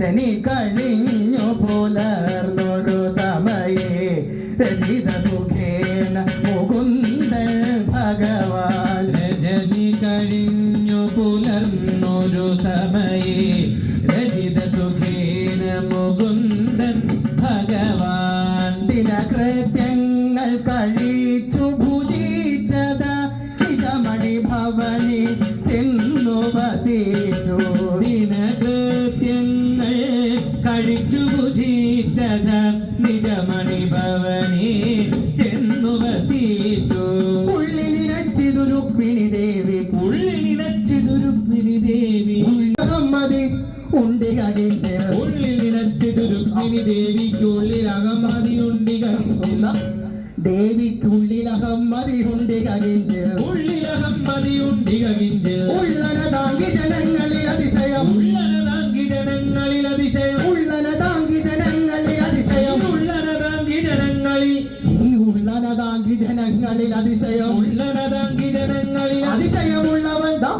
രജനി കണിഞ്ഞു പുലർന്നൊരു രുക്മിണി ദേവിക്കുള്ളിൽ അകമതിയുണ്ടി കരുതുന്ന ദേവിക്കുള്ളിൽ അഹമ്മതി ഉണ്ടി കടിഞ്ഞ് ഉള്ളിൽ അകമതിയുണ്ടി കവിഞ്ഞ് ഉള്ളന താങ്കി ജനങ്ങളിൽ അതിശയം ഉള്ളനതാങ്കി ജനങ്ങളിൽ അതിശയം ഉള്ളന താങ്കി ജനങ്ങളിൽ അതിശയം ഉള്ളനതാങ്കി ജനങ്ങളിൽ ഈ ഉള്ളന താങ്കി ജനങ്ങളിൽ അതിശയം ഉള്ളനതാങ്കി ജനങ്ങളിൽ അതിശയമുള്ളവൻ ദാ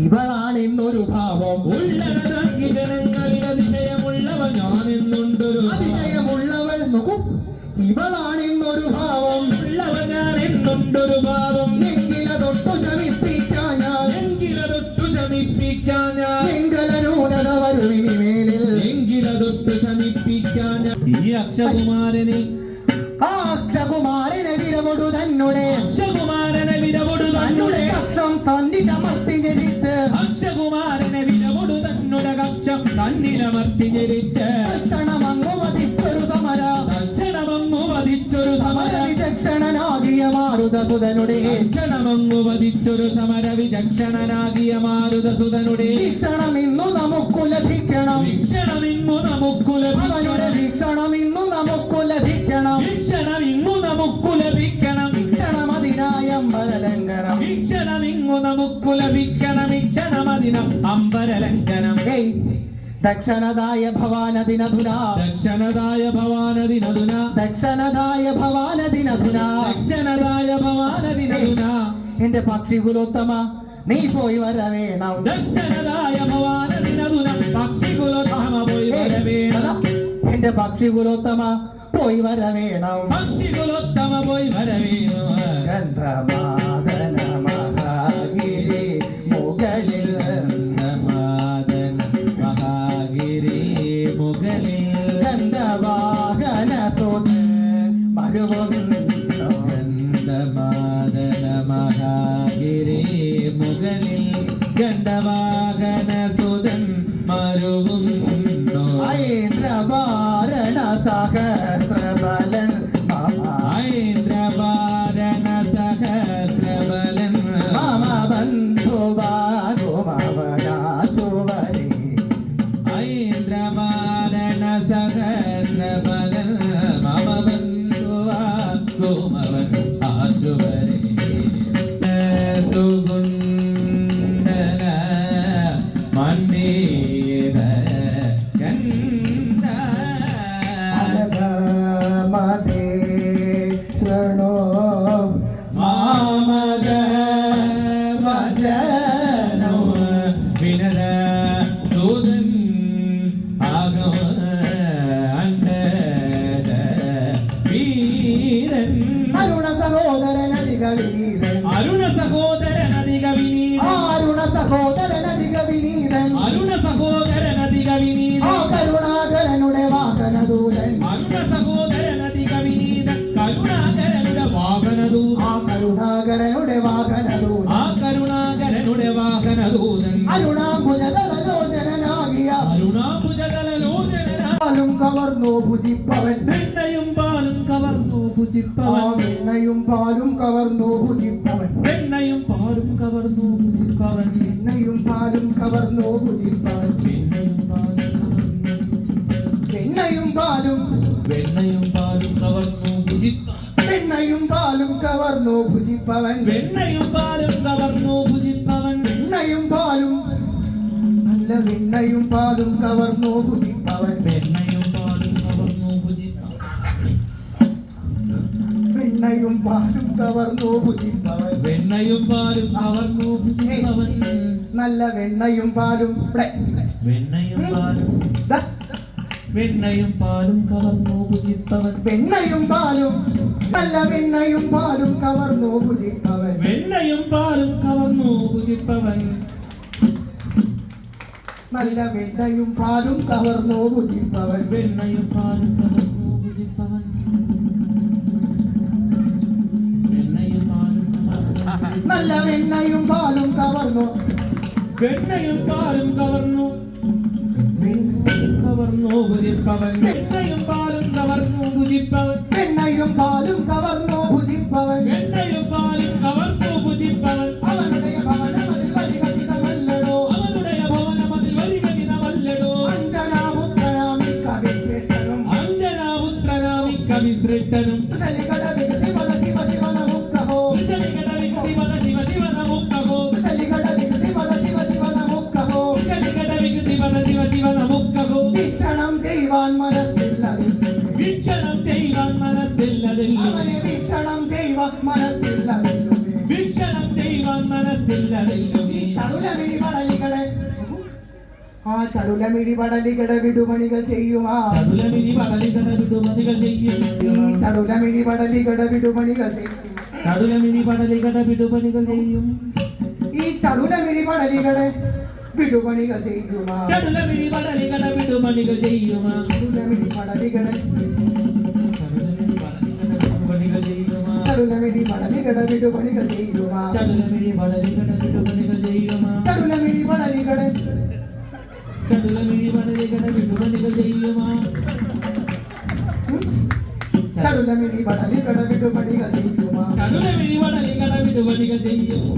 ഇവളാണ് ഇന്നൊരു ഭാവം ഉള്ളനതാങ്കി ജനങ്ങളിൽ അതിശയമുള്ളവ ഞാനെന്നുണ്ടൊരു അതിശയമുള്ളവൾ നോക്കൂ ഇവളാണ് ഇന്നൊരു ഭാവം. ഞാൻ എന്നുണ്ടൊരു ഭാവം. എങ്കില തൊട്ടു ശമിപ്പിക്കാൻ ഞാൻ എങ്കിലതൊട്ടു ശമിപ്പിക്കാൻ ഞാൻ എങ്കലനൂനത വരുവിനി മേലിൽ എങ്കിലതൊട്ടു ശമിപ്പിക്കാൻ ഈ അക്ഷകുമാരനെ മാരുതസുതനുടെ ക്ഷണമങ്ങു വധിച്ചൊരു സമര വിചക്ഷണനാകിയ മാരുതസുതനുടെ വീക്ഷണം ഇന്നു നമുക്കു ലഭിക്കണം. വീക്ഷണമിങ്ങു നമുക്കു അവനുടെ ലഭിക്കണം. വീക്ഷണം ഇന്നു നമുക്കു ലഭിക്കണം. വീക്ഷണമിങ്ങു നമുക്കു ലഭിക്കണം. വീക്ഷണമതിനായ അമ്പലലങ്കനം വീക്ഷണമിങ്ങു നമുക്കു ലഭിക്കണം. അമ്പരലംഘനം. ഹേയ് ദക്ഷണതായ ഭവാനദിനധുന. ദക്ഷണതായ ഭവാനദിനതുന ദക്ഷണതായ ഭവാനദിനധുന. ദക്ഷണതായ ഭവാനദിനതുന എന്റെ പക്ഷികുലോത്തമ നീ പോയി വരവേണം ദക്ഷണതായ പക്ഷി കുലോത്തമ പോയി വരവേണം എന്റെ പക്ഷികുലോത്തമ പോയി വരവേണം പക്ഷികുലോത്തമ പോയി വരവേണം ഗന്ധമാദന ഗന്ധമാദന മഹാഗിരി മരുവുന്നോ ഐന്ദ്രവാരണ സഹസ്രബലൻ ഭുജിപ്പവൻ വെണ്ണയും പാലും കവർന്നു ഭുജിപ്പവൻ വെണ്ണയും പാലും കവർന്നു ഭുജിപ്പവൻ വെണ്ണയും പാലും കവർന്നു ഭുജിപ്പവൻ വെണ്ണയും പാലും വെണ്ണയും പാലും കവർന്നു ഭുജിപ്പവൻ വെണ്ണയും പാലും കവർന്നു ഭുജിപ്പവൻ വെണ്ണയും പാലും കവർന്നു ഭുജിപ്പവൻ വെണ്ണയും പാലും നല്ല വെണ്ണയും പാലും കവർന്നു ഭുജിപ്പവൻ വെണ്ണയും പാലും കവർന്നു ഭുജിപ്പവൻ വെണ്ണയും പാലും കവർന്നു ഭുജിപ്പവൻ നല്ല വെണ്ണയും പാലും ഇവിടെ. വെണ്ണയും പാലും. വെണ്ണയും പാലും കവർന്നു ഭുജിപ്പവൻ വെണ്ണയും പാലും നല്ല വെണ്ണയും പാലും കവർന്നു പുതിപ്പവൻ വെണ്ണയും പാലും കവർന്നു ഭുജിപ്പവൻ നല്ല വെണ്ണയും പാലും കവർന്നു പുതിപ്പവൻ വെണ്ണയും പാലും കവർന്നു നല്ല വെണ്ണയും പാലും കവർന്നു. വെണ്ണയും പാലും കവർന്നു. കവർന്നു കവർന്നു വെണ്ണയും പാലും കവർന്നു വെണ്ണയും പാലും കവർന്നു. ആ പടലികട വിടുമണികൾ ചെയ്യുമാ ചതുലമിനി പടലികട വിടുമണികൾ ചെയ്യും ഈ ചടുലമിടി പടലികട വിടുമണികൾ ചെയ്യും ചതുലമിനി പടലികട വിടുമതികൾ ചെയ്യും ഈ ചടുലമിടി പടലികളെ വിടുമണികൾ ചെയ്യുമാ ചതുലമിനി പടലികട വിടുമണികൾ ചെയ്യുമാ ചടുലമിടി പടലികളെ ചതുലമിനി പടലികട വിടുമണികൾ ചെയ്യുമാ ചടുലമിടി പടലികളെ വിടുമണികൾ ചെയ്യുമാ ചതുലമിനി പടലികട വിടുമണികൾ ചെയ്യുമാ ചടുലമിടി പടലികളെ ചതുലമിനി പടലികട വിടുമണികൾ ചെയ്യുമാ ചടുലമിടി പടലികളെ വിടുമണികൾ ചെയ്യുമാ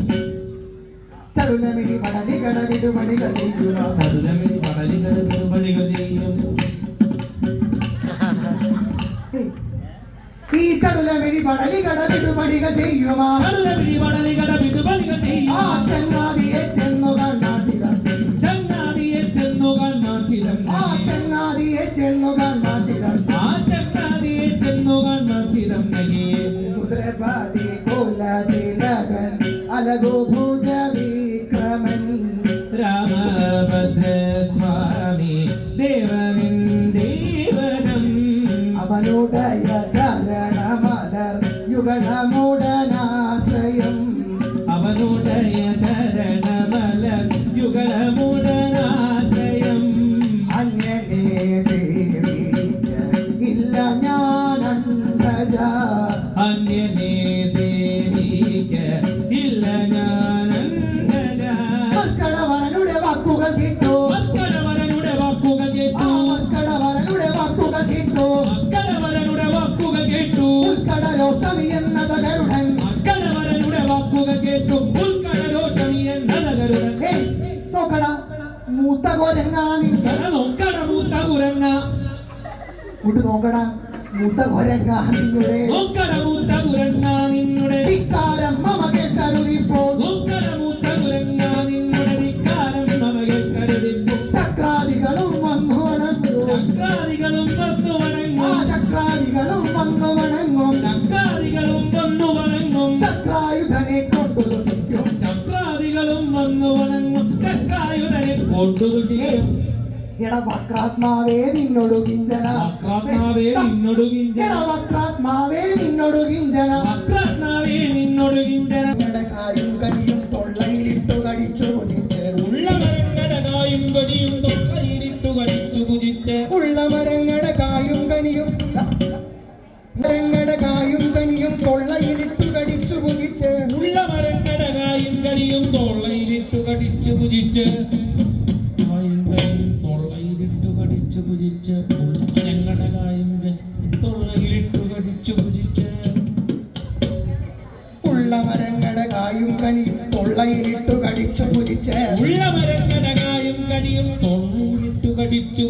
ചതുലമിനി പടലികട വിടുമണികൾ ചെയ്യും ചടുലമിടി പടലികളെ വിടുമണികൾ ചെയ്യുമാ ചതുലമിനി പടലികട വിടുമണികൾ ചെയ്യും ഈ ചടുലമിടി പടലികളെ വിടുമണികൾ ചെയ്യുമാ ചതുലമിനി പടലികട വിടുമണികൾ ചെയ്യും ആ വാക്കുകൾ കിട്ടു. വാക്കുകൾ കേട്ടു. മക്കളവരനുടെ വാക്കുകൾ കിട്ടു. മക്കളവരനുടെ വാക്കുകൾ കേട്ടു. ഉൾക്കടലോത്തമി എന്നത് കരുടൻ മക്കളവരനുടെ വാക്കുകൾ കേട്ടു. ഉൾക്കടലോട്ടമി എന്നതകരുടൻ ഏയ്, നോക്കടാ മൂത്ത കൊരങ്ങാനി നോക്കട മൂത്ത കുരങ്ങ. കൂട്ട് നോക്കടാ മൂത്ത കൊരങ്ങാനിയുടെ നോക്കട മൂത്ത കുരങ്ങ. എട വക്രാത്മാവേ നിന്നോടു കിഞ്ചന. വക്രാത്മാവേ നിന്നോടു കിഞ്ചന. വക്രാത്മാവേ നിന്നോടു കിഞ്ചന. വക്രാത്മാവേ നിന്നോടു കിഞ്ചന. ഞങ്ങളുടെ കായും കനിയും തൊള്ളയിലിട്ടു കടിച്ചു കൊതിച്ച്. ഉള്ള മരങ്ങളുടെ കായും കൊടിയും കടിച്ചു കുതിച്ച്. ഉള്ള മരങ്ങളുടെ കായും കനിയും മരങ്ങളുടെ കായും കനിയും തൊള്ളയിലിട്ടു കടിച്ചു കുതിച്ച്. ഉള്ള മരങ്ങളുടെ കായും കടിയും തൊള്ളയിലിട്ടു കടിച്ചു കുതിച്ച്. ഉള്ള മരങ്ങളുടെ കായും കടിയും തൊള്ളയിലിട്ടു കടിച്ചു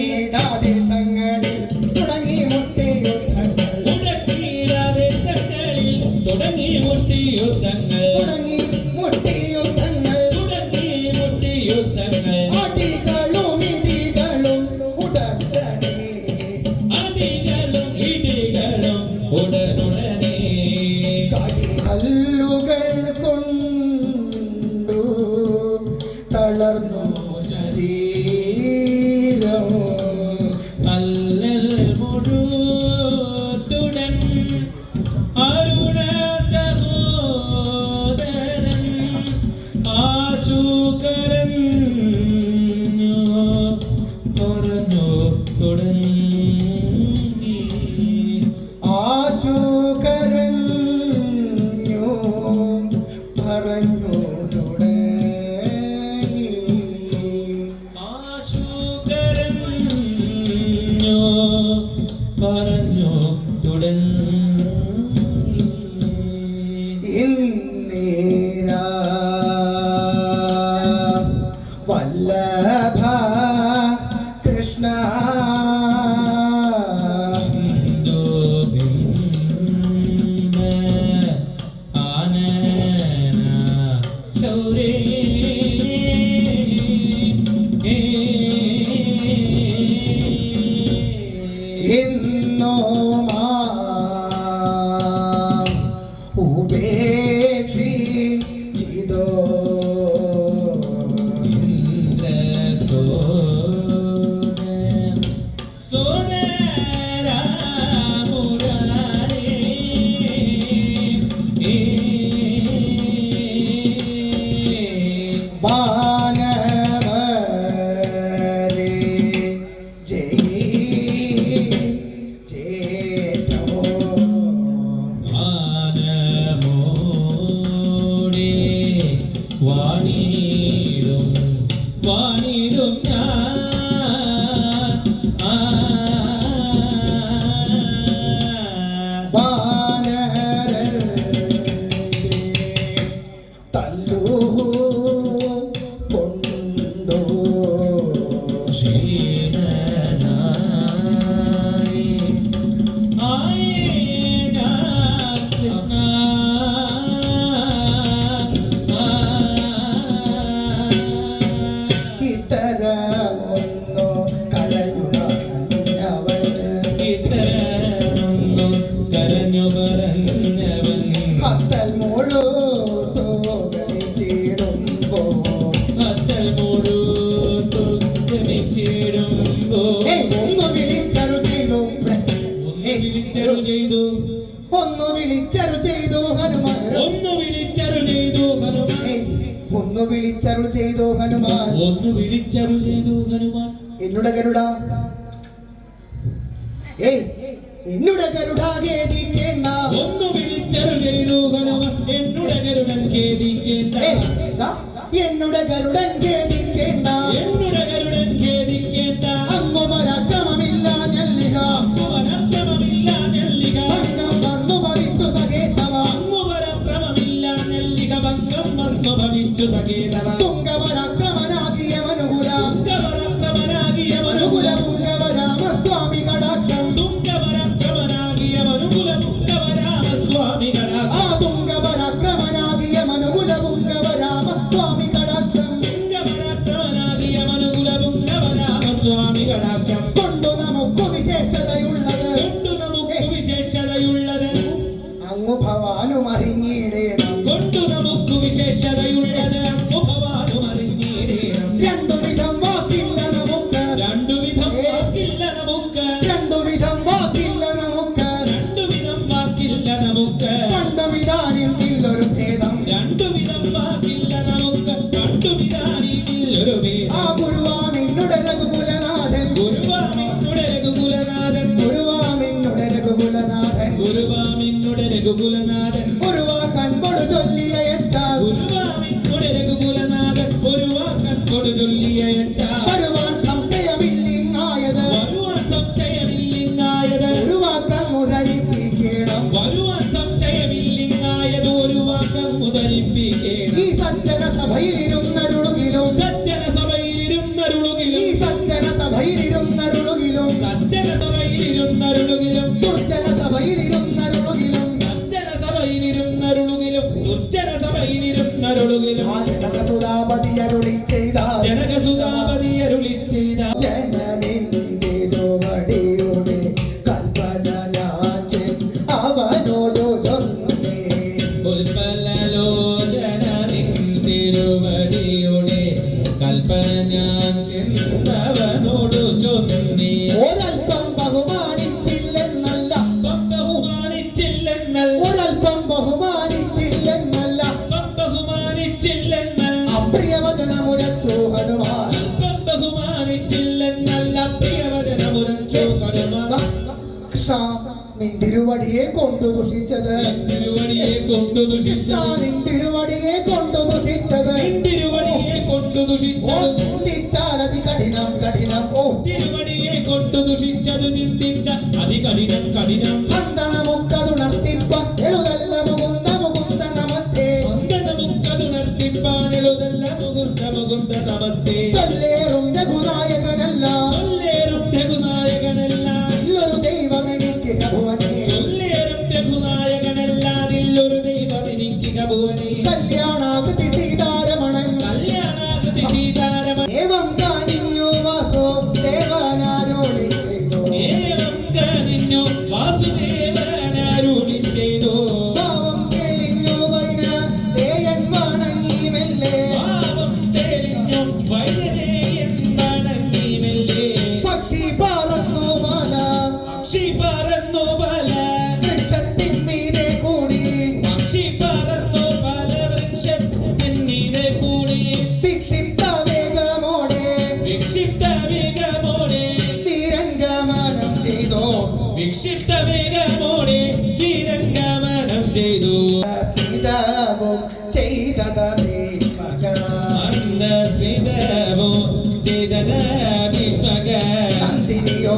நீடாதே വിളിച്ചരുൾ ചെയ്തു ഹനുമാൻ. ഒന്ന് വിളിച്ചരുൾ ചെയ്തു ഹനുമാൻ. എന്നോട് ഗരുഡ? ഏയ് എന്നോട് ഗരുഡ ഖേദിക്കേണ്ട. ഒന്ന് വിളിച്ചരുൾ ചെയ്തു ഹനുമാൻ. എന്നോട് ഗരുഡൻ ഖേദിക്കേണ്ട. എന്നോട് ഗരുഡൻ ഖേദിക്കേണ്ട. കൊണ്ടു കൊണ്ടു ദുഷിച്ചത്. തിരുവടിയെ കൊണ്ടു ദുഷിച്ചത്. തിരുവടിയെ കൊണ്ടു ദുഷിച്ചത്. ചിന്തിച്ചാൽ അതി കഠിനം ഓ തിരുവടിയെ കൊണ്ടു ദുഷിച്ചത് ചിന്തിച്ച അതി കഠിനം കഠിനം. Hey. ಜಗದ ವಿಶ್ವಗ ನಂದಿನಿಯೋ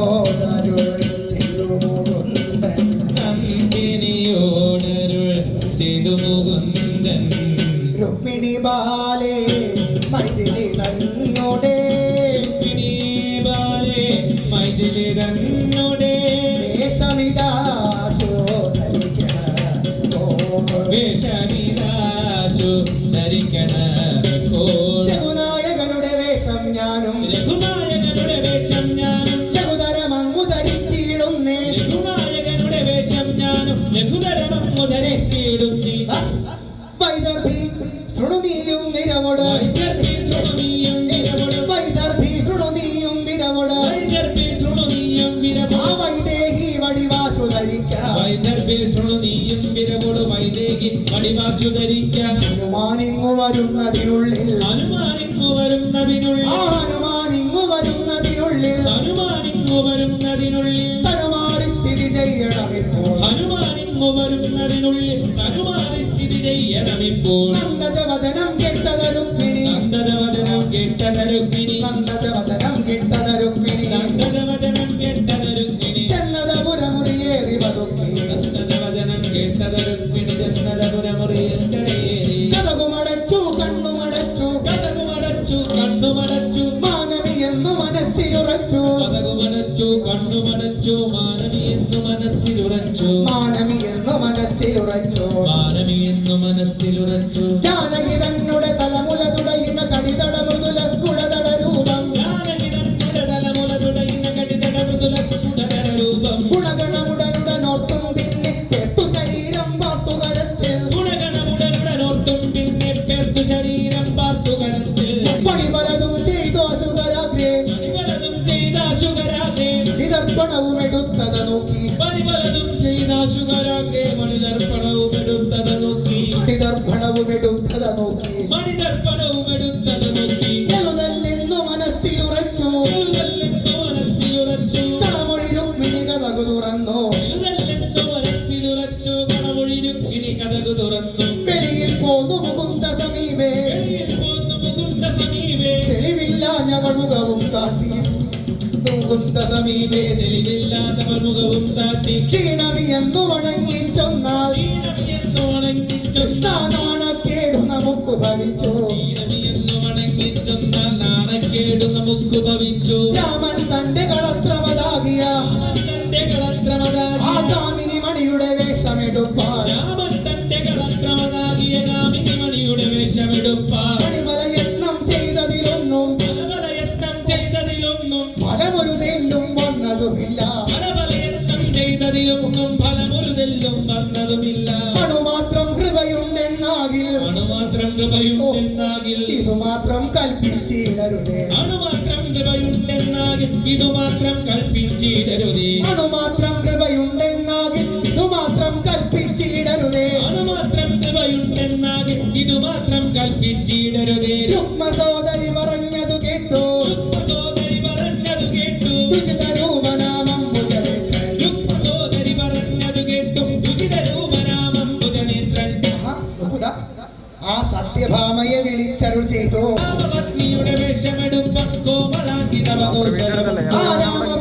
അടിവാച്ചു ധരിക്കാം ഹനുമാനിങ്ങു വരുന്നതിനുള്ളിൽ. ഹനുമാനിങ്ങു വരുന്നതിനുള്ളിൽ. ഹനുമാനിങ്ങു വരുന്നതിനുള്ളിൽ. ഹനുമാനിങ്ങു വരുന്നതിനുള്ളിൽ. തനുമാറി സ്ഥിതി ചെയ്യണമിപ്പോൾ ഹനുമാനിങ്ങു വരുന്നതിനുള്ളിൽ നന്ദതവചനം കേട്ടതരുക്മിണി നന്ദതവചനം കണ്ണുമടച്ചോ മാനവി എന്നു മനസ്സിലുറച്ചു. മാനമി എന്നു മനസ്സിലുറച്ചു. മാനമി എന്നു മനസ്സിലുറച്ചു. ഭാരതമീ വേദനയില്ലാത്തവർ മുഖവും താത്തി ക്ഷീണമി എന്നു വണങ്ങി ചൊന്നാൽ എന്നു വണങ്ങി ചൊന്നാൽ നാണക്കേടു നമുക്ക് ഭവിച്ചു. ക്ഷീണമി എന്നു വണങ്ങി ചൊന്നാൽ നാണക്കേടു നമുക്ക് ഭവിച്ചു. രാമൻ തന്റെ കള ഇതുമാത്രം കൽപ്പിച്ചിടരുതേ. അണുമാത്രം കൃപയുണ്ടെന്നാകിൽ ഇതുമാത്രം കൽപ്പിച്ചിടരുതേ. അണുമാത്രം കൃപയുണ്ടെന്നാകിൽ ഇതുമാത്രം കൽപ്പിച്ചിടരുതേ. അണുമാത്രം ഇതുമാത്രം പറഞ്ഞ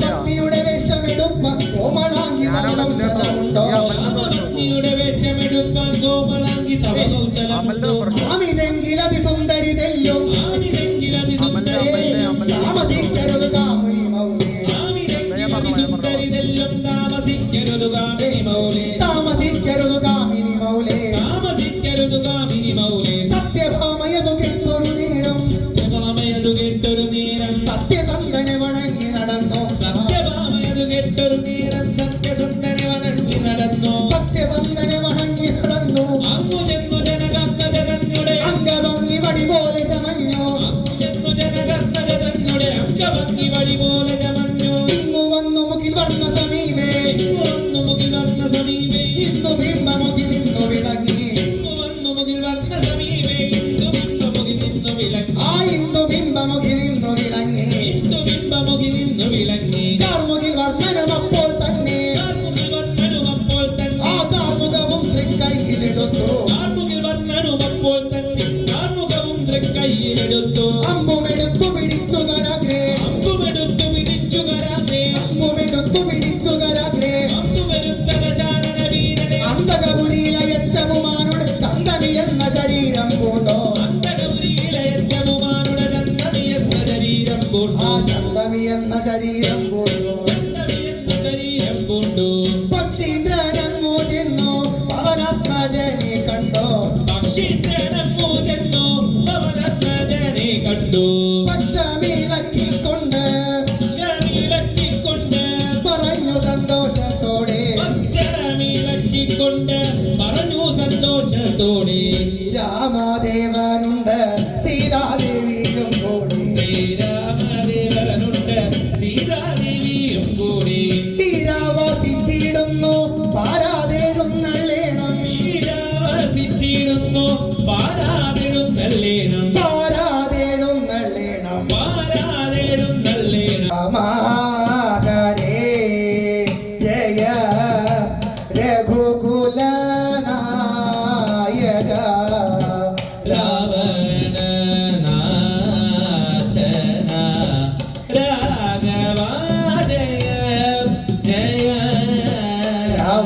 ഭക്തിയുടെ വേഷമെടുപ്പാൻ കോമളാങ്കി തവകൗശലമുണ്ടോ? ഭക്തിയുടെ വേഷമെടുപ്പാൻ three-leg രാമനുണ്ട് പറഞ്ഞു സന്തോഷത്തോടെ. രാമദേവനുണ്ട് സീതാദേവി ಯಾವ